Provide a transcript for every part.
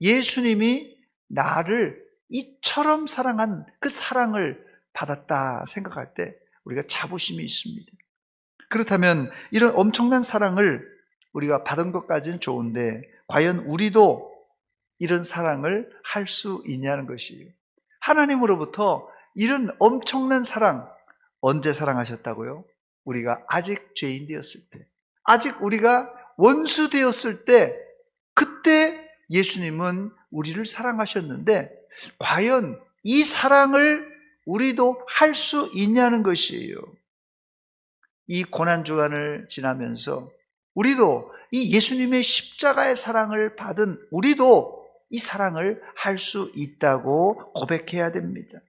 예수님이 나를 이처럼 사랑한 그 사랑을 받았다 생각할 때 우리가 자부심이 있습니다. 그렇다면 이런 엄청난 사랑을 우리가 받은 것까지는 좋은데 과연 우리도 이런 사랑을 할 수 있냐는 것이에요. 하나님으로부터 이런 엄청난 사랑 언제 사랑하셨다고요? 우리가 아직 죄인 되었을 때, 아직 우리가 원수 되었을 때, 그때 예수님은 우리를 사랑하셨는데, 과연 이 사랑을 우리도 할 수 있냐는 것이에요. 이 고난 주간을 지나면서 우리도 이 예수님의 십자가의 사랑을 받은 우리도 이 사랑을 할 수 있다고 고백해야 됩니다.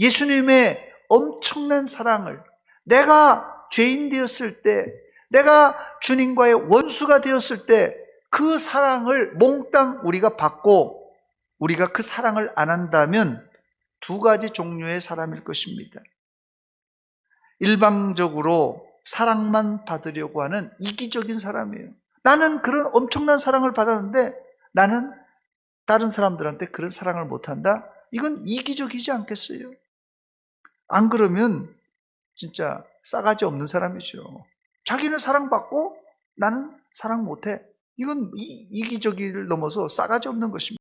예수님의 엄청난 사랑을 내가 죄인 되었을 때, 내가 주님과의 원수가 되었을 때 그 사랑을 몽땅 우리가 받고 우리가 그 사랑을 안 한다면 두 가지 종류의 사람일 것입니다. 일방적으로 사랑만 받으려고 하는 이기적인 사람이에요. 나는 그런 엄청난 사랑을 받았는데 나는 다른 사람들한테 그런 사랑을 못한다? 이건 이기적이지 않겠어요? 안 그러면 진짜 싸가지 없는 사람이죠. 자기는 사랑받고 나는 사랑 못해. 이건 이- 이기적이를 넘어서 싸가지 없는 것입니다.